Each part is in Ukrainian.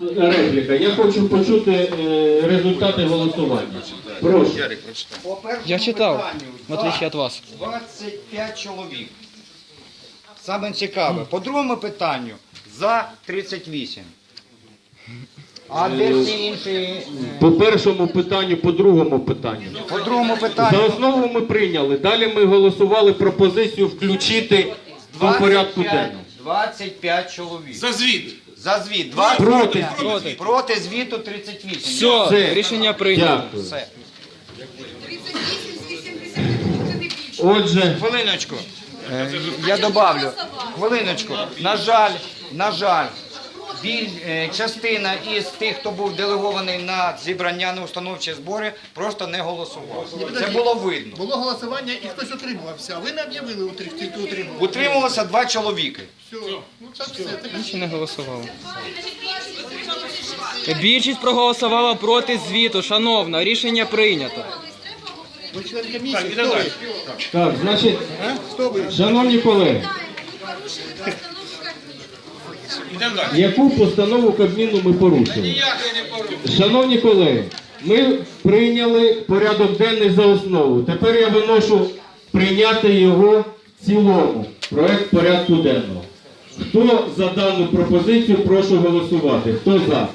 Репліка. Я хочу почути е, результати голосування. Прошу. По першому Я читав, питанню в отличие от вас. 25 чоловік. Саме цікаве. По другому питанню за 38. А де всі інші? е, По першому питанню, по другому питанню. По другому За основу ми прийняли. Далі ми голосували пропозицію включити до порядку 25, денного. 25 чоловік. За звіт. За звіт два Проти. Проти. Проти звіту 38. Все, Все. рішення прийнято. Дякую. Все. 38 з 80 це не більше. Отже, Хвилиночку. Е, Я добавлю. Хвилиночку. На жаль, на жаль, біль, е, частина із тих, хто був делегований на зібрання на установчі збори, просто не голосував. Це було видно. Було голосування і хтось утримувався, ви не об'явили утри- утримувався. Утримувалося два чоловіки. Все. Ну все. Ще не голосували. Більшість проголосувала проти звіту, шановна. Рішення прийнято. ви член комісії. Так, значить, шановні колеги, Порушили постановку Кабміну. Йдемо далі. Яку постанову Кабміну ми порушили? Шановні колеги, ми прийняли порядок денний за основу. Тепер я виношу прийняти його в цілому. Проект порядку денного. Хто за дану пропозицію, прошу голосувати. Хто за?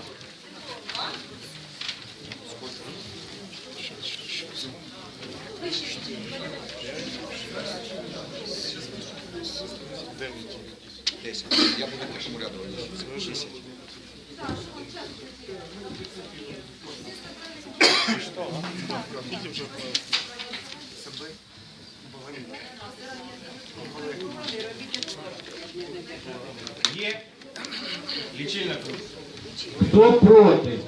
Є лічильна Хто проти?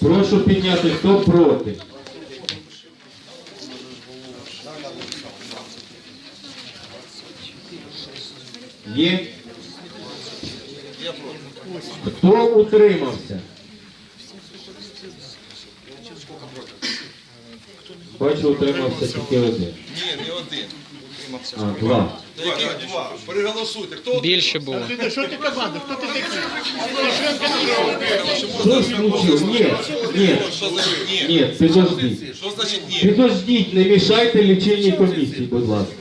Прошу підняти, хто проти. Є? Хто утримався? Бачу, утримався тільки один. Ні, не один. А, два. Та яких два? Переголосуйте. Хто Більше було. Ти, що ти команда? Хто ти такий? Що случилось? Ні, ні, Що значить ні? ні, підождіть. Що значить ні? Підождіть, не мішайте лічильній комісії, будь ласка.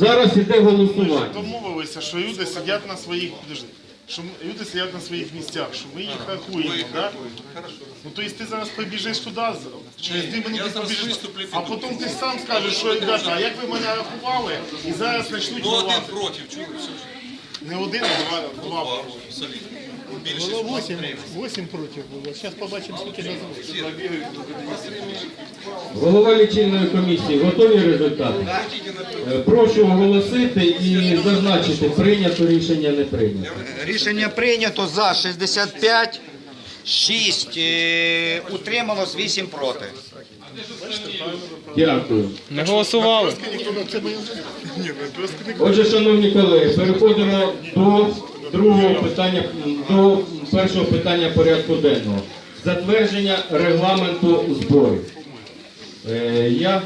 Зараз іде голосування. Домовилися, що люди сидять на своїх подожди, що люди сидять на своїх місцях, що ми їх рахуємо, да? Ну то есть ти зараз побіжиш туди, через дві минути я побіжиш, а потім ти сам скажеш, що ребята, а як ви мене рахували, і зараз почнуть Ну один ховати. проти, чули? Все. Не один, а два, два. Два. Солідно. Було 8, 8 проти було. Зараз побачимо, скільки назад. Голова лічильної комісії, готові результати? Е, Прошу оголосити і зазначити, прийнято рішення, не прийнято. Рішення прийнято за 65, 6 е, утрималось, 8 проти. Дякую. Не голосували. Отже, шановні колеги, переходимо до другого питання, до першого питання порядку денного. Затвердження регламенту зборів. Е, Я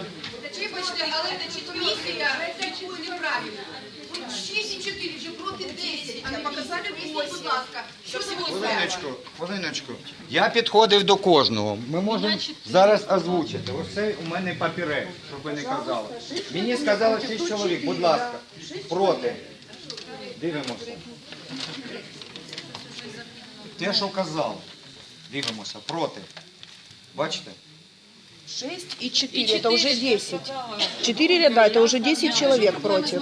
бачите, але та чи комісія рахує неправильно. 6 і 4, вже проти 10, а не показали 8, будь ласка. Що це ви Хвилиночку, хвилиночку. Я підходив до кожного. Ми можемо зараз озвучити. Ось це у мене папірець, щоб ви не казали. Мені сказали 6 чоловік, будь ласка, проти. Дивимося. Те, що казав. Дивимося, проти. Бачите? 6 и 4, это уже 10. 4 ряда, это уже 10 человек против.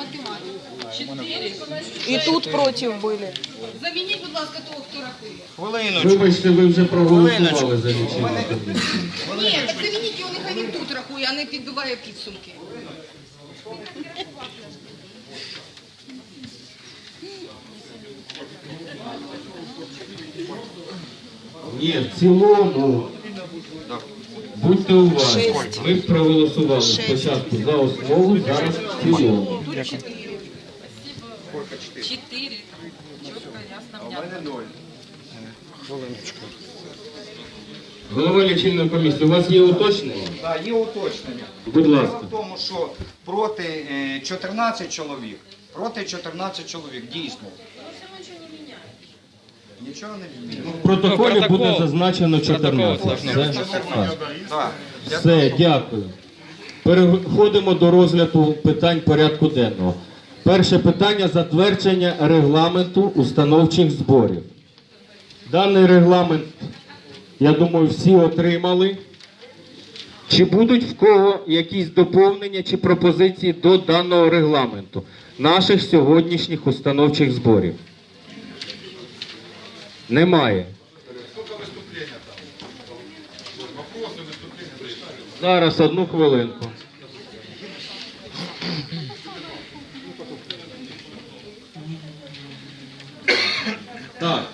И тут против были. Замініть, будь ласка, того, хто рахує. Хвилиночку. вибачте, ви вже проголосували за лічильну комісію. Ні, так замініть його, нехай він тут рахує, а не підбиває підсумки. Ні, в цілому. Будьте уважні. Ми проголосували спочатку за основу, зараз в цілому. Чотири. Чітко, ясно, Голова лічильної комісії, у вас є уточнення? Так, є уточнення. Будь ласка. в тому, що проти е, 14 чоловік, проти 14 чоловік, дійсно. Нічого не змінюється. В протоколі Ну, протокол. буде зазначено 14. должно Все? Так. Так. Все, дякую. Переходимо до розгляду питань порядку денного. Перше питання затвердження регламенту установчих зборів. Даний регламент, я думаю, всі отримали. Чи будуть в кого якісь доповнення чи пропозиції до даного регламенту наших сьогоднішніх установчих зборів? Немає. Зараз одну хвилинку. Так.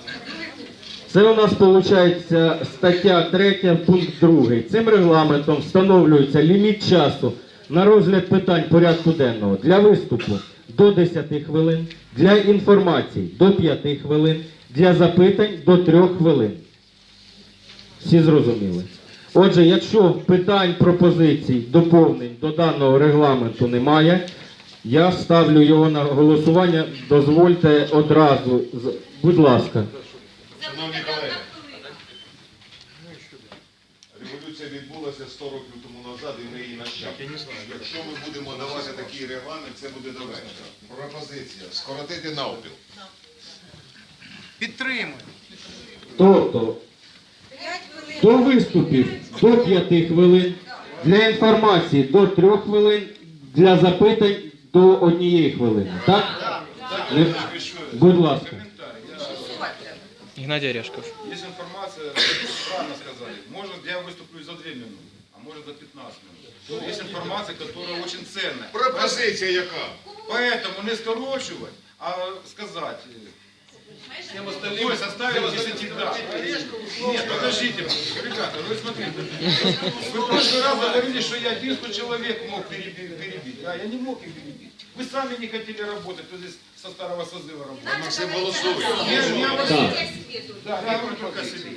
Це у нас виходить стаття 3, пункт 2. Цим регламентом встановлюється ліміт часу на розгляд питань порядку денного для виступу до 10 хвилин, для інформації до 5 хвилин, для запитань до 3 хвилин. Всі зрозуміли. Отже, якщо питань, пропозицій, доповнень до даного регламенту немає, я ставлю його на голосування. Дозвольте одразу. Будь ласка. Шановні колеги, революція відбулася 100 років тому назад і ми її нащадки. Якщо ми будемо давати такий регламент, це буде доведено. Пропозиція скоротити навпіл. Підтримую. Тобто до виступів до 5 хвилин, для інформації до 3 хвилин, для запитань до 1 хвилини. Так? Не- Будь ласка. Геннадій Орешков. Есть информация, правильно сказали, может я выступлю за 2 минуты, а может за 15 минут. Есть информация, которая очень ценная. Пропозиція яка? Поэтому не скорочивать, а сказать. Всем остальным составили 10 да. Нет, подождите, ребята, вы смотрите. Вы в прошлый раз говорили, что я единственный человек мог переби- перебить. А я не мог их перебить. Вы сами не хотели работать, кто здесь со старого созыва работал. Максим голосує. Я, я вас- Так. Да, я говорю только о себе.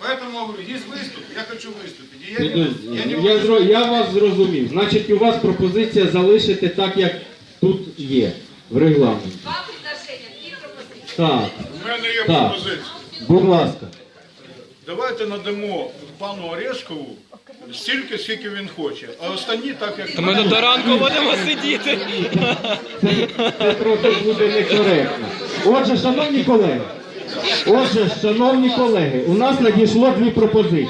Поэтому говорю, есть выступ, я хочу выступить. И я, не, Підожди, я не Я, зро- я вас зрозумів. Значить, у вас пропозиція залишити так, як тут є в регламенті. Так, У мене є Так. пропозиція. будь ласка. Давайте надамо пану Орешкову стільки, скільки він хоче, а останні так, як ми до ранку будемо сидіти. Це, це трохи буде некоректно. Отже, шановні колеги, отже, шановні колеги, у нас надійшло дві пропозиції.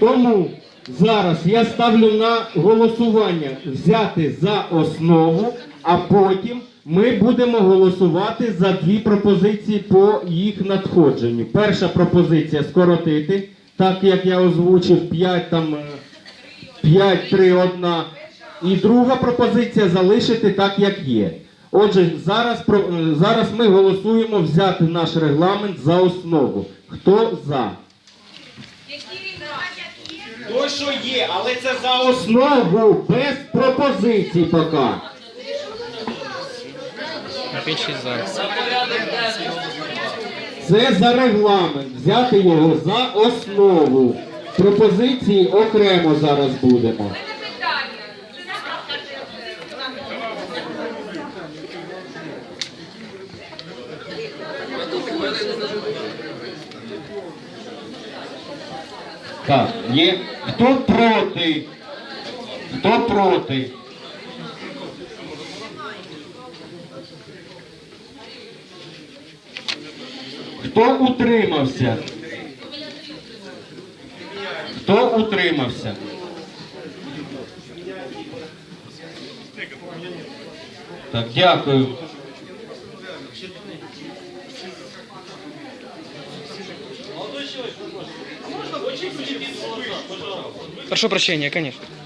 Тому зараз я ставлю на голосування взяти за основу, а потім ми будемо голосувати за дві пропозиції по їх надходженню. Перша пропозиція скоротити, так як я озвучив 5 там. е, 5, 3, 1. І друга пропозиція залишити так, як є. Отже, зараз, е, зараз ми голосуємо взяти наш регламент за основу. Хто за? Той, що є, але це за основу, без пропозицій поки. Це за регламент. Взяти його за основу. Пропозиції окремо зараз будемо. Так, є. Хто проти? Хто проти? Хто утримався? Хто утримався? Так, дякую. Прошу прощения, конечно.